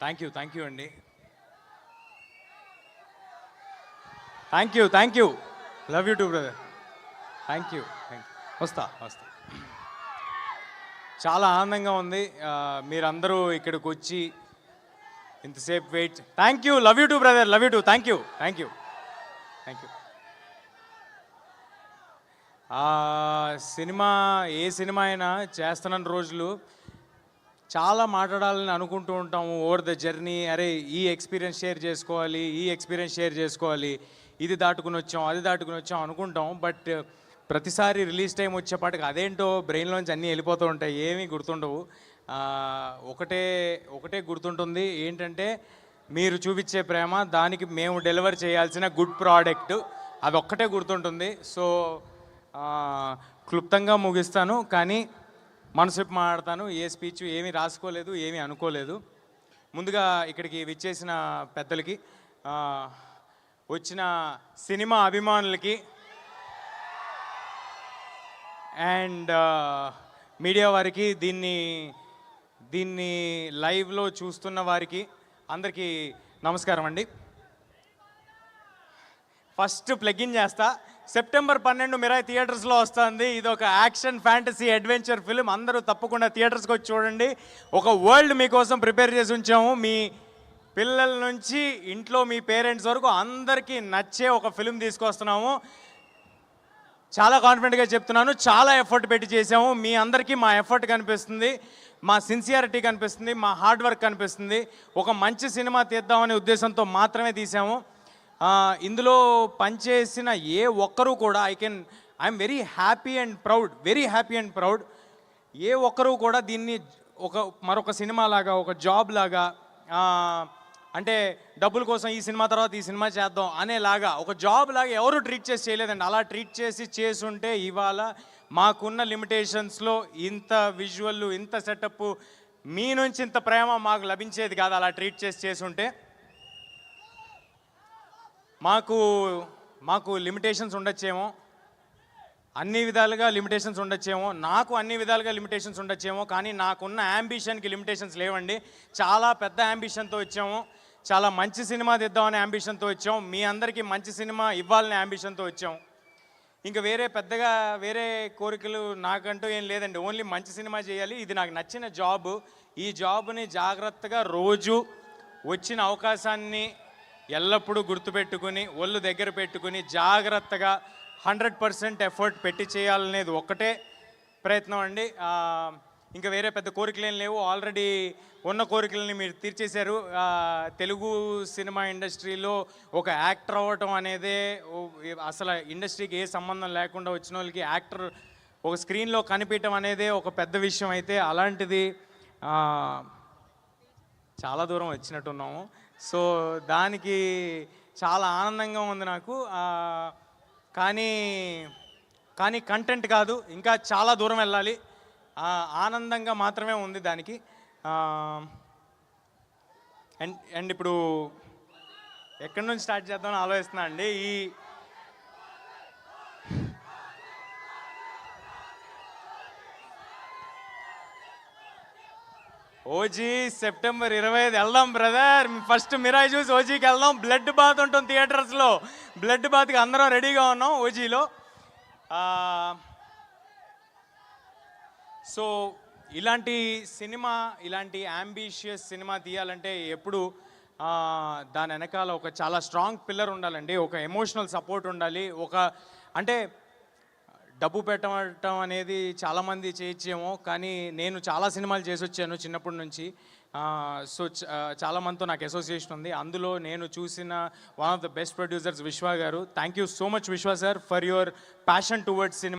Thank you thank you అండి. Thank you thank you. Love you too brother thank you thank you వస్తా వస్తా. చాలా ఆనందంగా ఉంది. మీరందరూ ఇక్కడికి వచ్చి ఇంతసేపు wait thank you love you too brother love you too thank you thank you thank you cinema A cinema అయినా చేస్తున్న రోజులు. చాలా మాట్లాడాలని అనుకుంటూ ఉంటాము. ఓవర్ ద జర్నీ అరే ఈ ఎక్స్పీరియన్స్ షేర్ చేసుకోవాలి ఈ ఎక్స్పీరియన్స్ షేర్ చేసుకోవాలి ఇది దాటుకుని వచ్చాం అది దాటుకుని వచ్చాం అనుకుంటాం. బట్ ప్రతిసారి రిలీజ్ టైం వచ్చేపాటికి అదేంటో బ్రెయిన్లోంచి అన్నీ వెళ్ళిపోతూ ఉంటాయి. ఏమీ గుర్తుండవు. ఒకటే ఒకటే గుర్తుంటుంది. ఏంటంటే మీరు చూపించే ప్రేమ దానికి మేము డెలివర్ చేయాల్సిన గుడ్ ప్రోడక్ట్ అది ఒక్కటే గుర్తుంటుంది సో క్లుప్తంగా ముగిస్తాను. కానీ మనసు మాట్లాడతాను ఏ స్పీచ్ ఏమీ రాసుకోలేదు ఏమీ అనుకోలేదు. ముందుగా ఇక్కడికి విచ్చేసిన పెద్దలకి వచ్చిన సినిమా అభిమానులకి అండ్ మీడియా వారికి దీన్ని దీన్ని లైవ్లో చూస్తున్న వారికి అందరికీ నమస్కారం అండి. ఫస్ట్ ప్లగిన్ చేస్తా. సెప్టెంబర్ పన్నెండు మిరాయి థియేటర్స్లో వస్తుంది. ఇది ఒక యాక్షన్ ఫ్యాంటసీ అడ్వెంచర్ ఫిల్మ్ అందరూ తప్పకుండా థియేటర్స్కి వచ్చి చూడండి. ఒక వరల్డ్ మీకోసం ప్రిపేర్ చేసి ఉంచాము. మీ పిల్లల నుంచి ఇంట్లో మీ పేరెంట్స్ వరకు అందరికీ నచ్చే ఒక ఫిల్మ్ తీసుకొస్తున్నాము. చాలా కాన్ఫిడెంట్గా చెప్తున్నాను. చాలా ఎఫర్ట్ పెట్టి చేసాము మీ అందరికీ మా ఎఫర్ట్ కనిపిస్తుంది. మా సిన్సియారిటీ కనిపిస్తుంది. మా హార్డ్ వర్క్ కనిపిస్తుంది. ఒక మంచి సినిమా తీద్దామనే ఉద్దేశంతో మాత్రమే తీసాము ఇందులో పనిచేసిన ఏ ఒక్కరూ కూడా I can I'm very happy and proud very happy and proud ఏ ఒక్కరూ కూడా దీన్ని ఒక మరొక సినిమా లాగా ఒక జాబ్ లాగా అంటే డబ్బుల కోసం ఈ సినిమా తర్వాత ఈ సినిమా చేద్దాం అనేలాగా ఒక జాబ్ లాగా ఎవరు ట్రీట్ చేసి చేయలేదండి. అలా ట్రీట్ చేసి చేసుంటే ఇవాళ మాకున్న లిమిటేషన్స్లో ఇంత విజువల్ ఇంత సెటప్ మీ నుంచి ఇంత ప్రేమ మాకు లభించేది కాదు అలా ట్రీట్ చేసి చేసుంటే. మాకు మాకు లిమిటేషన్స్ ఉండొచ్చేమో. అన్ని విధాలుగా లిమిటేషన్స్ ఉండొచ్చేమో. నాకు అన్ని విధాలుగా లిమిటేషన్స్ ఉండొచ్చేమో. కానీ నాకున్న యాంబిషన్కి లిమిటేషన్స్ లేవండి. చాలా పెద్ద యాంబిషన్తో వచ్చాము. చాలా మంచి సినిమా తెద్దామనే యాంబిషన్తో వచ్చాం మీ అందరికీ మంచి సినిమా ఇవ్వాలనే యాంబిషన్తో వచ్చాం ఇంకా వేరే పెద్దగా వేరే కోరికలు నాకంటూ ఏం లేదండి. ఓన్లీ మంచి సినిమా చేయాలి. ఇది నాకు నచ్చిన జాబ్ ఈ జాబ్ని జాగ్రత్తగా రోజు వచ్చిన అవకాశాన్ని ఎల్లప్పుడూ గుర్తుపెట్టుకుని ఒళ్ళు దగ్గర పెట్టుకుని జాగ్రత్తగా హండ్రెడ్ పర్సెంట్ ఎఫర్ట్ పెట్టి చేయాలనేది ఒక్కటే ప్రయత్నం అండి. ఇంకా వేరే పెద్ద కోరికలు ఏం లేవు. ఆల్రెడీ ఉన్న కోరికలని మీరు తీర్చేశారు. తెలుగు సినిమా ఇండస్ట్రీలో ఒక యాక్టర్ అవ్వటం అనేదే అసలు ఇండస్ట్రీకి ఏ సంబంధం లేకుండా వచ్చిన వాళ్ళకి యాక్టర్ ఒక స్క్రీన్లో కనిపించడం అనేదే ఒక పెద్ద విషయం అయితే. అలాంటిది చాలా దూరం వచ్చినట్టున్నాము. సో దానికి చాలా ఆనందంగా ఉంది నాకు. కానీ కానీ కంటెంట్ కాదు ఇంకా చాలా దూరం వెళ్ళాలి. ఆనందంగా మాత్రమే ఉంది దానికి. అండ్ అండ్ ఇప్పుడు ఎక్కడి నుంచి స్టార్ట్ చేద్దామని ఆలోచిస్తున్నా అండి. ఈ ఓజీ సెప్టెంబర్ ఇరవై ఐదు వెళ్దాం బ్రదర్. ఫస్ట్ మిరాయి చూసి ఓజీకి వెళ్దాం. బ్లడ్ బాత్ ఉంటుంది థియేటర్స్లో. బ్లడ్ బాత్కి అందరం రెడీగా ఉన్నాం ఓజీలో. సో ఇలాంటి సినిమా ఇలాంటి అంబిషియస్ సినిమా తీయాలంటే ఎప్పుడు దాని వెనకాల ఒక చాలా స్ట్రాంగ్ పిల్లర్ ఉండాలండి. ఒక ఎమోషనల్ సపోర్ట్ ఉండాలి. ఒక అంటే డబ్బు పెట్టడం అనేది చాలామంది చేయొచ్చేమో కానీ నేను చాలా సినిమాలు చేసి వచ్చాను చిన్నప్పటి నుంచి. సో చ- చాలా నాకు అసోసియేషన్ ఉంది. అందులో నేను చూసిన one of the best producers Vishwa garu. Thank you so much Vishwa sir for your passion towards cinema